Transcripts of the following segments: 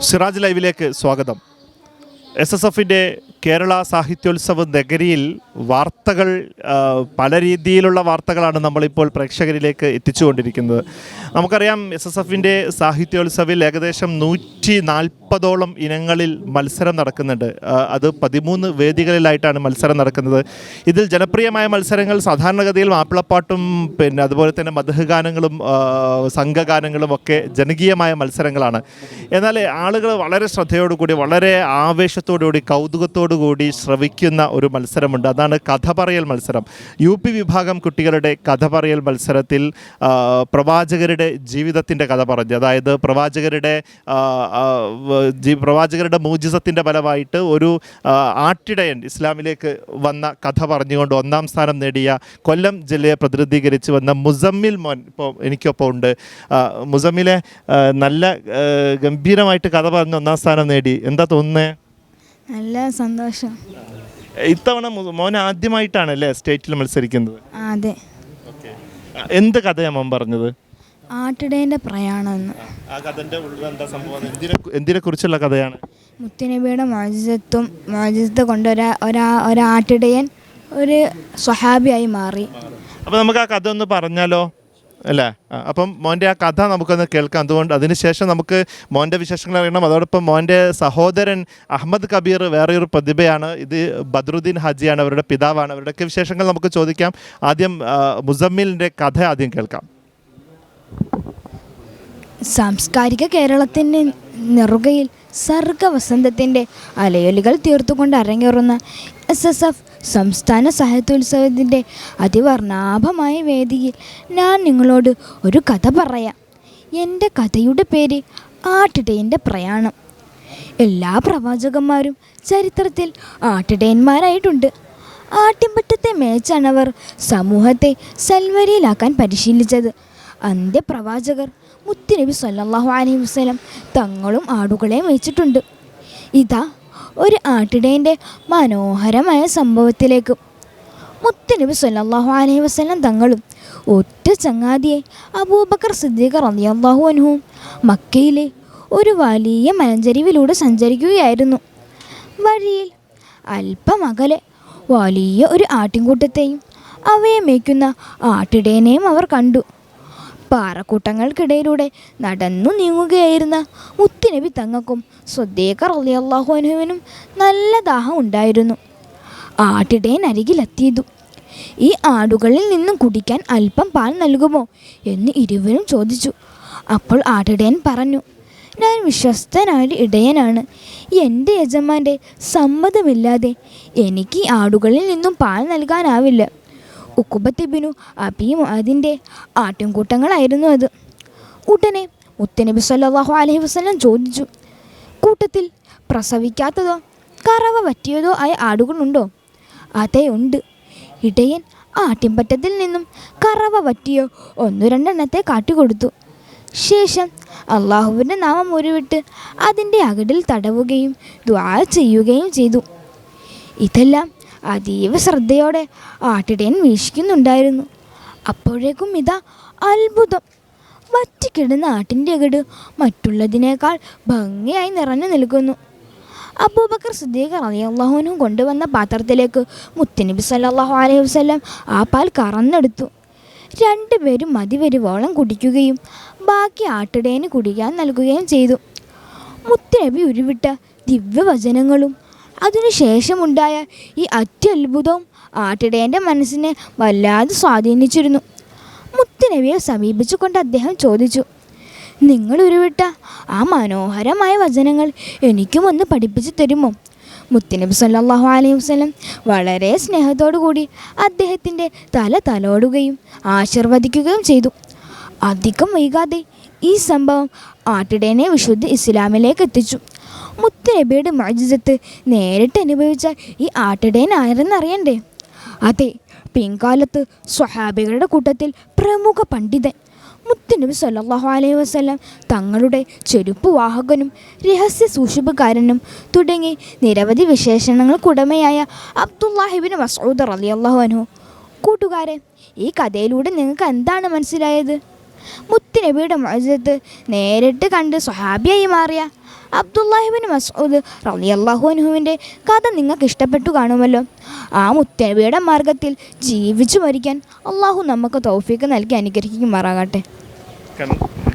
സിറാജ് ലൈവിലേക്ക് സ്വാഗതം. S S എഫിന്റെ കേരള സാഹിത്യോത്സവ നഗരിയിൽ വാർത്തകൾ പല രീതിയിലുള്ള വാർത്തകളാണ് നമ്മളിപ്പോൾ പ്രേക്ഷകരിലേക്ക് എത്തിച്ചുകൊണ്ടിരിക്കുന്നത്. നമുക്കറിയാം എസ് എസ് എഫിന്റെ സാഹിത്യോത്സവിൽ ഏകദേശം നൂറ്റി നാൽപ്പതോളം ഇനങ്ങളിൽ മത്സരം നടക്കുന്നുണ്ട്. അത് പതിമൂന്ന് വേദികളിലായിട്ടാണ് മത്സരം നടക്കുന്നത്. ഇതിൽ ജനപ്രിയമായ മത്സരങ്ങൾ സാധാരണഗതിയിൽ മാപ്പിളപ്പാട്ടും പിന്നെ അതുപോലെ തന്നെ മധുഗാനങ്ങളും സംഘഗാനങ്ങളും ഒക്കെ ജനകീയമായ മത്സരങ്ങളാണ്. എന്നാൽ ആളുകൾ വളരെ ശ്രദ്ധയോടുകൂടി വളരെ ആവേശത്തോടുകൂടി കൗതുകത്തോടുകൂടി ശ്രവിക്കുന്ന ഒരു മത്സരമുണ്ട്. അതാണ് കഥ പറയൽ മത്സരം. യു പി വിഭാഗം കുട്ടികളുടെ കഥ പറയൽ മത്സരത്തിൽ പ്രവാചകരുടെ ജീവിതത്തിന്റെ കഥ പറഞ്ഞു. അതായത് പ്രവാചകരുടെ പ്രവാചകരുടെ മൂജിസത്തിന്റെ ഫലമായിട്ട് ഒരു ആട്ടിടയൻ ഇസ്ലാമിലേക്ക് വന്ന കഥ പറഞ്ഞുകൊണ്ട് ഒന്നാം സ്ഥാനം നേടിയ കൊല്ലം ജില്ലയെ പ്രതിനിധീകരിച്ച് വന്ന മുസമ്മിൽ മോൻ ഇപ്പോൾ എനിക്കൊപ്പം ഉണ്ട്. മുസമ്മിലെ നല്ല ഗംഭീരമായിട്ട് കഥ പറഞ്ഞ് ഒന്നാം സ്ഥാനം നേടി. എന്താ തോന്നുന്നത് നല്ല സന്തോഷം. ഇത്തവണ മു- മോൻ ആദ്യമായിട്ടാണല്ലേ സ്റ്റേറ്റിൽ മത്സരിക്കുന്നത്? ആ, അതെ. എന്ത് കഥയാണ് മോൻ പറഞ്ഞത്? ആട്ടിടേന്റെ പ്രയാണം എന്ന്. ആ കഥന്റെ ഉള്ളിൽ എന്താ സംഭവം? എന്തിനെ എന്തിനെ കുറിച്ചുള്ള കഥയാണ്? മുത്തുനബിയുടെ മോചിതത്വം മോചിതത്വം കൊണ്ട് ഒരാ ഒരാ ഒരാട്ടിടയൻ ഒരു സ്വഹാബിയായി മാറി. അപ്പോൾ നമുക്ക് ആ കഥ ഒന്ന് പറഞ്ഞാലോ? അല്ലേ? അപ്പം മോന്റെ ആ കഥ നമുക്കൊന്ന് കേൾക്കാം. അതുകൊണ്ട് അതിനുശേഷം നമുക്ക് മോന്റെ വിശേഷങ്ങൾ അറിയണം. അതോടൊപ്പം മോന്റെ സഹോദരൻ അഹമ്മദ് കബീർ വേറെയൊരു പ്രതിഭയാണ്. ഇത് ബദ്രുദ്ദീൻ ഹാജിയാണ് അവരുടെ പിതാവാണ്. അവരുടെയൊക്കെ വിശേഷങ്ങൾ നമുക്ക് ചോദിക്കാം. ആദ്യം മുസമ്മിലിന്റെ കഥ ആദ്യം കേൾക്കാം. സാംസ്കാരിക കേരളത്തിന്റെ നെറുകയിൽ സർഗവസന്തത്തിന്റെ അലയൊലികൾ തീർത്തുകൊണ്ട് അരങ്ങേറുന്ന എസ് എസ് എഫ് സംസ്ഥാന സാഹിത്യോത്സവത്തിന്റെ അതിവർണാഭമായ വേദിയിൽ ഞാൻ നിങ്ങളോട് ഒരു കഥ പറയാം. എന്റെ കഥയുടെ പേര് ആട്ടിടയന്റെ പ്രയാണം. എല്ലാ പ്രവാചകന്മാരും ചരിത്രത്തിൽ ആട്ടിടയന്മാരായിട്ടുണ്ട്. ആട്ടിൻപറ്റത്തെ മേച്ചാണവർ സമൂഹത്തെ സൽവരിയിലാക്കാൻ പരിശീലിച്ചത്. അന്ത്യപ്രവാചകർ മുത്തുനബി സല്ലാഹു അലൈഹി വസ്ലം തങ്ങളും ആടുകളെ മേച്ചിട്ടുണ്ട് ഇതാ ഒരു ആട്ടിടേന്റെ മനോഹരമായ സംഭവത്തിലേക്ക്. മുത്തുനബി സല്ലാഹു അലൈഹി വസ്ലം തങ്ങളും ഒറ്റ ചങ്ങാതിയെ അബൂബക്കർ സിദ്ദീഖ് റളിയല്ലാഹു അൻഹുവും മക്കയിലെ ഒരു വലിയ മലഞ്ചരിവിലൂടെ സഞ്ചരിക്കുകയായിരുന്നു. വഴിയിൽ അല്പം അകലെ വലിയ ഒരു ആട്ടിൻകൂട്ടത്തെയും അവയെ മേയ്ക്കുന്ന ആട്ടിടേനെയും അവർ കണ്ടു. പാറക്കൂട്ടങ്ങൾക്കിടയിലൂടെ നടന്നു നീങ്ങുകയായിരുന്ന മുത്തുനബി തങ്ങൾക്കും സ്വദേക്കർ റളിയല്ലാഹു അൻഹുവിനും നല്ല ദാഹം ഉണ്ടായിരുന്നു. ആട്ടിടയൻ അരികിലെത്തിയതു. ഈ ആടുകളിൽ നിന്നും കുടിക്കാൻ അല്പം പാൽ നൽകുമോ? എന്ന് ഇരുവരും ചോദിച്ചു. അപ്പോൾ ആട്ടിടയൻ പറഞ്ഞു ഞാൻ വിശ്വസ്തനായൊരു ഇടയനാണ്. എന്റെ യജമാന്റെ സമ്മതമില്ലാതെ എനിക്ക് ആടുകളിൽ നിന്നും പാൽ നൽകാനാവില്ല. ഉക്കുബത്തിബിനു അബിയും അതിന്റെ ആട്ടിൻകൂട്ടങ്ങളായിരുന്നു അത്. ഉടനെ മുത്തനബി സല്ലാഹു അലഹി വസ്ലം ചോദിച്ചു കൂട്ടത്തിൽ പ്രസവിക്കാത്തതോ കറവ പറ്റിയതോ ആയ ആടുകളുണ്ടോ? അതേ ഉണ്ട്. ഇടയൻ ആട്ടിൻപറ്റത്തിൽ നിന്നും കറവ പറ്റിയോ ഒന്നു രണ്ടെണ്ണത്തെ കാട്ടിക്കൊടുത്തു. ശേഷം അള്ളാഹുവിന്റെ നാമം ഉരുവിട്ട് അതിന്റെ അകടിൽ തടവുകയും ദ്വാ ചെയ്യുകയും ചെയ്തു. ഇതെല്ലാം അതീവ ശ്രദ്ധയോടെ ആട്ടിടയൻ വീക്ഷിക്കുന്നുണ്ടായിരുന്നു. അപ്പോഴേക്കും ഇതാ അത്ഭുതം. വറ്റിക്കിടന്ന ആട്ടിന്റെ അകട് മറ്റുള്ളതിനേക്കാൾ ഭംഗിയായി നിറഞ്ഞു നിൽക്കുന്നു. അബൂബക്കർ സിദ്ദീഖ് റളിയല്ലാഹുവിനും കൊണ്ടുവന്ന പാത്രത്തിലേക്ക് മുത്തനബി സല്ലാഹു അലൈഹി വസല്ലം ആ പാൽ കറന്നെടുത്തു. രണ്ടുപേരും മതിവരുവോളം കുടിക്കുകയും ബാക്കി ആട്ടിടയന് കുടിക്കാൻ നൽകുകയും ചെയ്തു. മുത്തനബി ഉരുവിട്ട ദിവ്യവചനങ്ങളും അതിനുശേഷമുണ്ടായ ഈ അത്യത്ഭുതവും ആട്ടിടയന്റെ മനസ്സിനെ വല്ലാതെ സ്വാധീനിച്ചിരുന്നു. മുത്തുനബിയെ സമീപിച്ചുകൊണ്ട് അദ്ദേഹം ചോദിച്ചു നിങ്ങൾ ഉരുവിട്ട ആ മനോഹരമായ വചനങ്ങൾ എനിക്കും ഒന്ന് പഠിപ്പിച്ചു തരുമോ? മുത്തുനബി സല്ലാഹു അലൈഹി വസ്ലം വളരെ കൂടി അദ്ദേഹത്തിന്റെ തല തലോടുകയും ആശീർവദിക്കുകയും ചെയ്തു. അധികം വൈകാതെ ഈ സംഭവം ആട്ടിടയനെ വിശുദ്ധ ഇസ്ലാമിലേക്ക് എത്തിച്ചു. മുത്തുനബിയുടെ മജിസത്ത് നേരിട്ട് അനുഭവിച്ച ഈ ആട്ടിടയൻ ആരെന്നറിയണ്ടേ അതെ പിൻകാലത്ത് സ്വഹാബികളുടെ കൂട്ടത്തിൽ പ്രമുഖ പണ്ഡിതൻ മുത്തുനബി സല്ലാഹു അലൈഹി വസല്ലം തങ്ങളുടെ ചെരുപ്പ് വാഹകനും രഹസ്യ സൂക്ഷിപ്പുകാരനും തുടങ്ങി നിരവധി വിശേഷണങ്ങൾക്കുടമയായ അബ്ദുല്ലാഹിബിൻ മസൂദ് അള്ളാഹു അൻഹു. കൂട്ടുകാരെ ഈ കഥയിലൂടെ നിങ്ങൾക്ക് എന്താണ് മനസ്സിലായത്? മുത്തുനബിയുടെ മൊഴത്ത് നേരിട്ട് കണ്ട് സ്വഹാബിയായി മാറിയ അബ്ദുല്ലാഹിബിൻ മസ്ഊദ് റളിയല്ലാഹു അള്ളാഹുഅനുഹുവിന്റെ കഥ നിങ്ങൾക്ക് ഇഷ്ടപ്പെട്ടു കാണുമല്ലോ. ആ മുത്തനബിയുടെ മാർഗത്തിൽ ജീവിച്ചു മരിക്കാൻ അള്ളാഹു നമുക്ക് തൗഫീക്ക് നൽകി അനുഗ്രഹിക്കുമാറാകട്ടെ.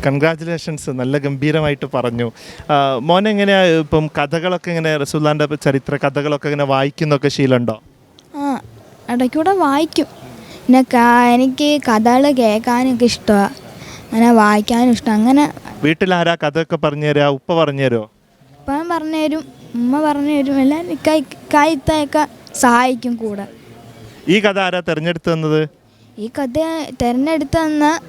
കൺഗ്രാചുലേഷൻസ് നല്ല ഗംഭീരമായിട്ട് പറഞ്ഞു. മോൻ എങ്ങനെയാ ഇപ്പം കഥകളൊക്കെ ഇങ്ങനെ റസൂല്ലാന്റെ ചരിത്ര കഥകളൊക്കെ ഇങ്ങനെ വായിക്കുന്നൊക്കെ ശീലമുണ്ടോ? ആ ഇടയ്ക്കൂടെ വായിക്കും. പിന്നെ എനിക്ക് കഥകൾ കേൾക്കാനൊക്കെ ഇഷ്ടമാണ് അങ്ങനെ വായിക്കാനും ഇഷ്ടം. അങ്ങനെ വീട്ടിലാരാ കഥയൊക്കെ പറഞ്ഞു തരാ? ഉപ്പ പറഞ്ഞു തരുമോ ഉപ്പൻ പറഞ്ഞു തരും ഉമ്മ പറഞ്ഞു തരും എല്ലാം കൈത്തൊക്കെ സഹായിക്കും കൂടെ. ഈ കഥ ആരാ തിരഞ്ഞെടുത്തു തന്നത്? ഈ കഥ തിരഞ്ഞെടുത്തു തന്ന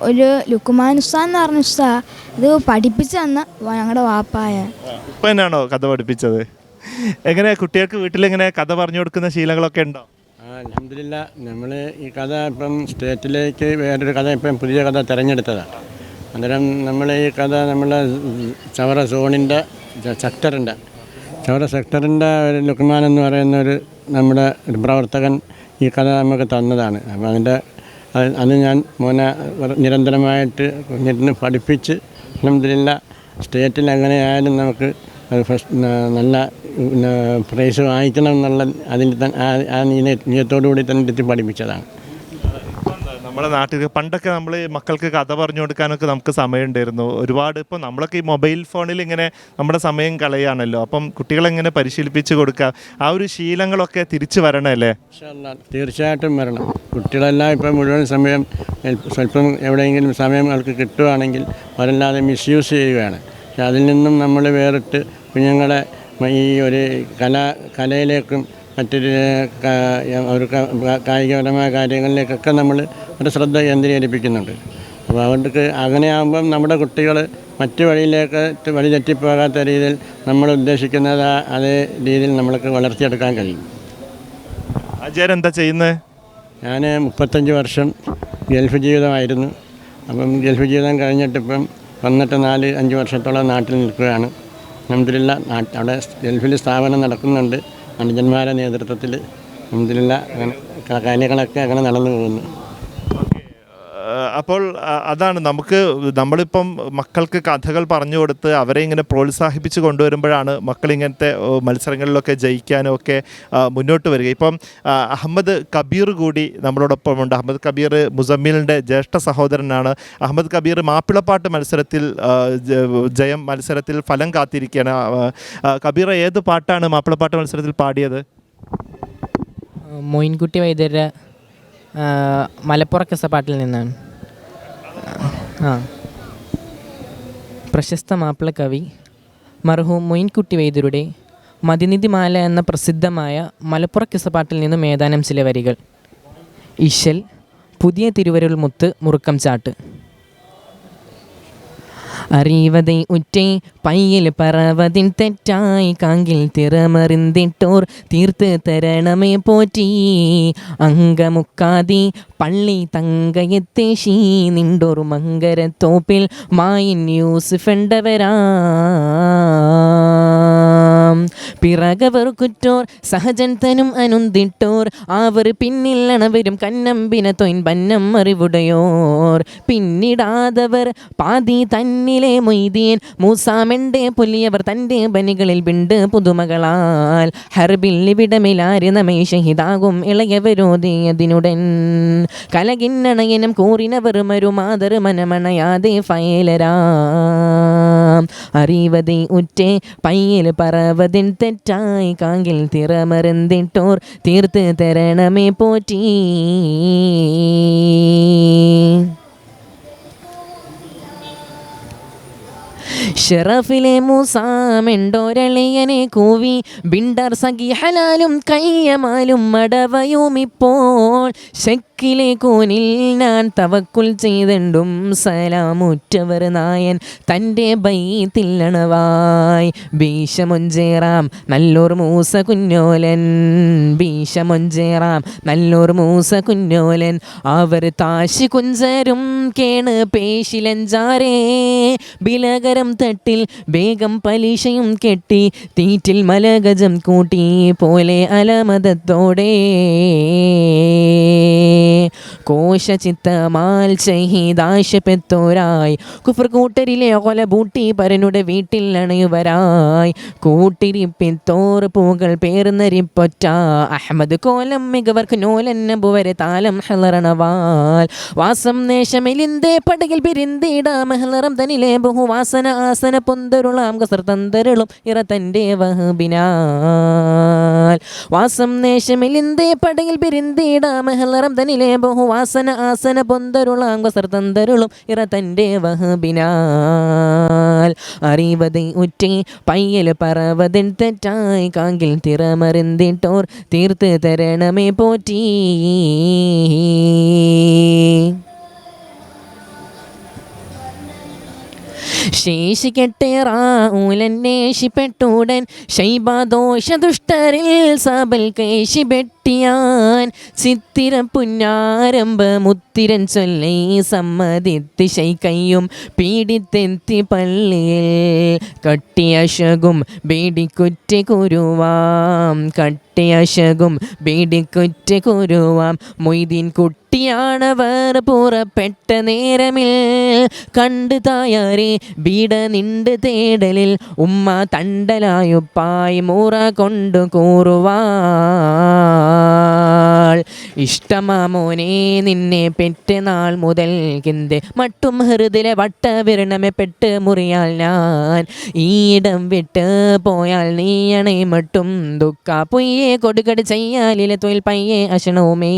ഒരു ലുക്കുമാൻ ഉസ്താൻ എന്ന് പറഞ്ഞ ഉസ്താ ഇത് പഠിപ്പിച്ചു തന്ന ഞങ്ങളുടെ വാപ്പായ. ഉപ്പ തന്നെയാണോ കഥ പഠിപ്പിച്ചത്? എങ്ങനെ കുട്ടികൾക്ക് വീട്ടിൽ ഇങ്ങനെ കഥ പറഞ്ഞു കൊടുക്കുന്ന ശീലങ്ങളൊക്കെ ഉണ്ടോ? അലഹമില്ല നമ്മൾ ഈ കഥ ഇപ്പം സ്റ്റേറ്റിലേക്ക് വേറൊരു കഥ ഇപ്പം പുതിയ കഥ തിരഞ്ഞെടുത്തതാണ് അന്നേരം നമ്മൾ ഈ കഥ നമ്മളെ ചവറ സോണിന്റെ സെക്ടറിന്റെ ചവറ സെക്ടറിന്റെ ഒരു ലുക്മാൻ എന്ന് പറയുന്ന ഒരു നമ്മുടെ ഒരു പ്രവർത്തകൻ ഈ കഥ നമുക്ക് തന്നതാണ്. അപ്പം അതിന്റെ അത് ഞാൻ മോനെ നിരന്തരമായിട്ട് പഠിപ്പിച്ച് അലഹമില്ല സ്റ്റേറ്റിൽ എങ്ങനെയായാലും നമുക്ക് അത് ഫസ്റ്റ് നല്ല പിന്നെ പ്രൈസ് വാങ്ങിക്കണം എന്നുള്ള അതിന്റെ തന്നെ ആ- നീയത്തോടു കൂടി തന്നെ എത്തി പഠിപ്പിച്ചതാണ്. നമ്മുടെ നാട്ടിൽ പണ്ടൊക്കെ നമ്മൾ മക്കൾക്ക് കഥ പറഞ്ഞു കൊടുക്കാനൊക്കെ നമുക്ക് സമയം ഉണ്ടായിരുന്നു ഒരുപാട് ഇപ്പം നമ്മളൊക്കെ ഈ മൊബൈൽ ഫോണിൽ ഇങ്ങനെ നമ്മുടെ സമയം കളയാണല്ലോ അപ്പം കുട്ടികളെങ്ങനെ പരിശീലിപ്പിച്ച് കൊടുക്കുക? ആ ഒരു ശീലങ്ങളൊക്കെ തിരിച്ചു വരണമല്ലേ തീർച്ചയായിട്ടും വരണം. കുട്ടികളെല്ലാം ഇപ്പം മുഴുവൻ സമയം സ്വല്പം എവിടെയെങ്കിലും സമയം അവർക്ക് കിട്ടുകയാണെങ്കിൽ അവരല്ലാതെ മിസ്യൂസ് ചെയ്യുകയാണ്. പക്ഷെ അതിൽ നിന്നും നമ്മൾ വേറിട്ട് കുഞ്ഞുങ്ങളെ ഈ ഒരു കല കലയിലേക്കും മറ്റൊരു അവർക്ക് കായികപരമായ കാര്യങ്ങളിലേക്കൊക്കെ നമ്മൾ ഒരു ശ്രദ്ധ കേന്ദ്രീകരിപ്പിക്കുന്നുണ്ട്. അപ്പോൾ അവർക്ക് അങ്ങനെയാകുമ്പം നമ്മുടെ കുട്ടികൾ മറ്റു വഴിയിലേക്ക് വഴി തെറ്റിപ്പോകാത്ത രീതിയിൽ നമ്മൾ ഉദ്ദേശിക്കുന്നത് അതേ രീതിയിൽ നമ്മൾക്ക് വളർത്തിയെടുക്കാൻ കഴിയും. ആചാരം എന്താ ചെയ്യുന്നത് ഞാൻ മുപ്പത്തഞ്ച് വർഷം ഗൾഫ് ജീവിതമായിരുന്നു. അപ്പം ഗൾഫ് ജീവിതം കഴിഞ്ഞിട്ടിപ്പം വന്നിട്ട് നാല് അഞ്ച് വർഷത്തോളം നാട്ടിൽ നിൽക്കുകയാണ്. അഹമ്മദില്ല അവിടെ ഗൾഫിൽ സ്ഥാപനം നടക്കുന്നുണ്ട്. അനുജന്മാരുടെ നേതൃത്വത്തിൽ അഹമ്മദില്ല കാര്യങ്ങളൊക്കെ അങ്ങനെ നടന്നു പോകുന്നു. അപ്പോൾ അതാണ് നമുക്ക് നമ്മളിപ്പം മക്കൾക്ക് കഥകൾ പറഞ്ഞു കൊടുത്ത് അവരെ ഇങ്ങനെ പ്രോത്സാഹിപ്പിച്ച് കൊണ്ടുവരുമ്പോഴാണ് മക്കൾ ഇങ്ങനത്തെ മത്സരങ്ങളിലൊക്കെ ജയിക്കാനും ഒക്കെ മുന്നോട്ട് വരിക. ഇപ്പം അഹമ്മദ് കബീർ കൂടി നമ്മളോടൊപ്പം ഉണ്ട് അഹമ്മദ് കബീർ മുസമ്മിലിന്റെ ജ്യേഷ്ഠ സഹോദരനാണ്. അഹമ്മദ് കബീർ മാപ്പിളപ്പാട്ട് മത്സരത്തിൽ ജയം മത്സരത്തിൽ ഫലം കാത്തിരിക്കുകയാണ്. കബീർ ഏത് പാട്ടാണ് മാപ്പിളപ്പാട്ട് മത്സരത്തിൽ പാടിയത്? മൊയിൻകുട്ടി വൈദ്യരുടെ മലപ്പുറക്കസ പാട്ടിൽ നിന്നാണ്. പ്രശസ്ത മാപ്പിള കവി മർഹൂം മൊയിൻകുട്ടി വൈദ്യരുടെ മതിനിധിമാല എന്ന പ്രസിദ്ധമായ മലപ്പുറ കിസപ്പാട്ടിൽ നിന്നും ഏതാനും ചില വരികൾ. ഇശൽ പുതിയ തിരുവരുൾ മുത്ത് മുറുക്കം ചാട്ട് അറിവதை ഉറ്റേ. പയ്യൽ പറവതിൻ തെറ്റായി കാങ്കിൽ തിറമറിന്തിട്ടോർ തീർത്ത് തരണമേ പോറ്റി. അങ്കമുക്കാതി പള്ളി തങ്കയത്തേശി നിണ്ടോർ മങ്കരത്തോപ്പിൽ മായിൻ യൂസുഫണ്ടവരാം. പിറകവർ കുറ്റോർ സഹജൻ തനും അനുന്തിട്ടോർ. അവർ പിന്നില്ലണവരും കന്നമ്പിന തൊയിൻ ബന്നം അറിവുടയോർ. പിന്നിടാതവർ പാതി തന്നിലെ മൊയ്തീൻ. മൂസാമെന്റെ പുലിയവർ തന്റെ ബനികളിൽ വിണ്ട് പുതുമകളാൽ. ഹർബിൽ ഇവിടമിലാരി നമ്മെ ഷഹിദാകും ഇളയവരോതിയതിനുടൻ. കലകിന്നണയനം കൂറിനവർ മരുമാതർ മനമണയാതെ ഫയലരാം. അറിവதை ഉറ്റേ പയ്യൽ പറവതിൻ തെറ്റായി കാങ്കിൽ തിറമരന്തിട്ടോർ തീർത്ത് തരണമേ പോറ്റി. ഷെറഫിലെ മൂസാമെണ്ടോരളിയനെ കൂവി ബിണ്ടർ സഖി ഹലാലും കയ്യമാലും മടവയും ഇപ്പോൾ ശക്കിലെ കോനിൽ ഞാൻ തവക്കുൽ ചെയ്തെണ്ടും സലാമുറ്റവർ നായൻ തന്റെ ബൈത്തില്ലണവായി. ഭീഷമൊഞ്ചേറാം നല്ലൂർ മൂസ കുഞ്ഞോലൻ. ഭീഷമൊഞ്ചേറാം നല്ലൂർ മൂസ കുഞ്ഞോലൻ. അവർ താശി കുഞ്ചരും കേണ് പേശിലഞ്ചാരേ ബിലകരം തട്ടിൽ വേഗം പലിശയും കെട്ടി തീറ്റിൽ മലഗജം കൂട്ടി പോലെ അലമതത്തോടെ. കോശ ചിത്തമാൽ ഷഹീദാശപ്പെട്ടോരായി കുഫർ കൂട്ടരിലെ കൊല ബൂട്ടി പരനുടെ വീട്ടിൽ അണയുവരായി. കൂട്ടിരിപ്പിത്തോർ പൂകൾ പേർന്നരിപ്പൊറ്റ. അഹമ്മദ് കോലം മികവർക്ക് നോലന്ന ബുവരെ താലം ഹലറണവാൽ. വാസം നേശമെലിന്തേ പടകിൽ പിരിന്തിട. ഹലറം തനിലെ ബഹുവാസന ആസന പൊന്തരുളാം. കസർ തന്തരുളും ഇറ തന്റെ വഹബിനാൽ. വാസം നേശമെലിന്തേ പടകിൽ പിരിന്തിട. മെഹലറം തനിലെ ബഹുവാസന ആസന പൊന്തരുളാം കസർ തന്തരുളും ഇറ തന്റെ വഹബിനാൽ. അറിവതേ ഉറ്റി പയ്യൽ പറവതിൻ തെറ്റായി കാങ്കിൽ തിറമറിന്തിട്ടോർ തീർത്ത് തരണമേ പോറ്റി. ശൈബാദോഷ ദുഷ്ടരിൽ സബൽ കേശിപെട്ടിയാൻ ചിത്തിര പുന്നാരംഭ മുത്തിരൻ ചൊല്ലി സമ്മതിത്തി ശൈക്കയ്യും പീഡിത്തെത്തി പള്ളിയിൽ കട്ടിയശകും ബീഡിക്കുറ്റി കുരുവാം. കട്ടിയശകും ബീഡിക്കുറ്റി കുരുവാം. മൊയ്തീൻ കുട്ടിയാണവർ പുറപ്പെട്ട നേരമിൽ കണ്ട് തായാരെ ബീഡ നിണ്ട് തേടലിൽ ഉമ്മ തണ്ടലായുപ്പായി മൂറ കൊണ്ടു Uh, കൂറുവാൾ ഇഷ്ടമാ നിന്നെ പെറ്റ നാൾ മുതൽ കിന്തെ. മട്ടും ഹൃദയെ വട്ട വിരണമെ പെട്ട് മുറിയാൽ ഞാൻ. ഈടം വിട്ട് പോയാൽ നീയണേ മട്ടും ദുഃഖ. പൊയ്യെ കൊടുകട് ചെയ്യാലിലെ തൊയിൽ പയ്യെ അശണവുമേ.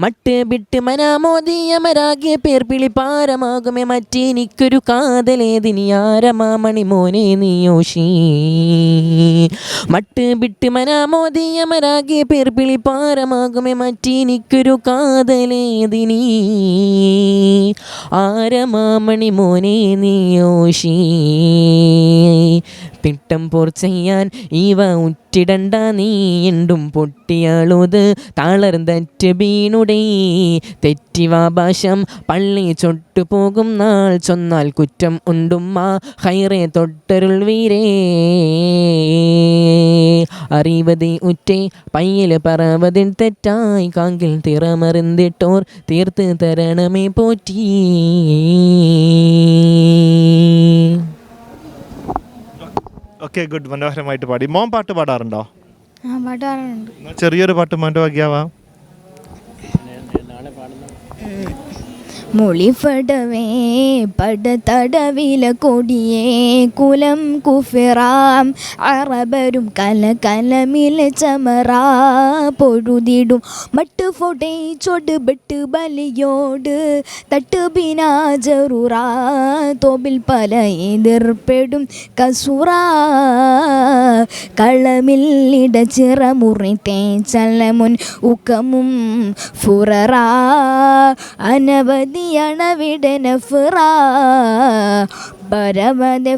മട്ട് വിട്ട് മനാമോദിയമരാകിയ പേർ പിളിപ്പാരമാകുമേ മറ്റേനിക്കൊരു കാതലേതിനിയാരമാമണി മോനെ നീയോഷി മട്ട് വിട്ട് മനാമോദിയമരാകിയ പേർ പിളിപ്പാരമാകുമേ മറ്റെനിക്കൊരു കാതലേതിനി. ആരമാമണി മോനെ നീയോഷി പിട്ടം പോർ ചെയ്യാൻ ഇവ ഉറ്റിടണ്ട നീ എണ്ടും പൊട്ടിയാളുത് തളർന്നറ്റ് വീണുടേ തെറ്റിവാ ഭാഷം പള്ളി ചൊട്ടു പോകും നാൾ ചൊന്നാൽ കുറ്റം ഉണ്ടുമ്മ ഹൈറേ തൊട്ടരുൾ വീരേ അറിവതി ഉറ്റേ. പയ്യൽ പറവതിൽ തെറ്റായി കാങ്കിൽ തിറമറിന്തിട്ടോർ തീർത്ത് തരണമേ പോറ്റി. Okay good. മനോഹരമായിട്ട് പാടി. മോൻ പാട്ട് പാടാറുണ്ടോ? ആ പാടാറുണ്ട്. ചെറിയൊരു പാട്ട് മോന്റെ വകയാവാം. മൊളിഫടവേ പടതടവില കൊടിയേ കുലം കുഫിറാം അറബരും കല കലമില ചമറാ പൊഴുതിടും മട്ട് ഫോട്ടേ ചൊട് ബെട്ട് ബലിയോട് തട്ട് ബിനാജറുറാ ജറുറാ തോബിൽ പല എതിർപ്പെടും കസുറാ കളമില്ലിട ചിറമുറി തേച്ചലമുൻ ഉക്കമും ഫുററാ അനവധി അണവിടന ഫിറ. പരമതെ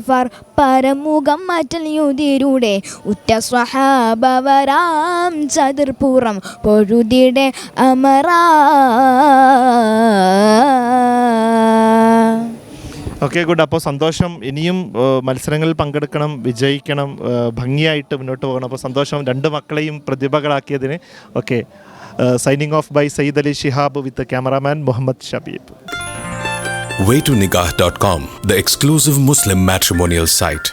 പരമുഖം മാറ്റൽ യുതിരുടെ. ഉറ്റ സ്വഹാബവരാം ചതുർപുറം പൊഴുതിടെ അമറ. Okay good. അപ്പോൾ സന്തോഷം. ഇനിയും മത്സരങ്ങളിൽ പങ്കെടുക്കണം വിജയിക്കണം ഭംഗിയായിട്ട് മുന്നോട്ട് പോകണം. അപ്പോൾ സന്തോഷം. രണ്ട് മക്കളെയും പ്രതിഭകളാക്കിയതിന്. Okay. Signing off by Syed Ali Shihab with cameraman Muhammad Shabeeb waytonikah.com, the exclusive Muslim matrimonial site.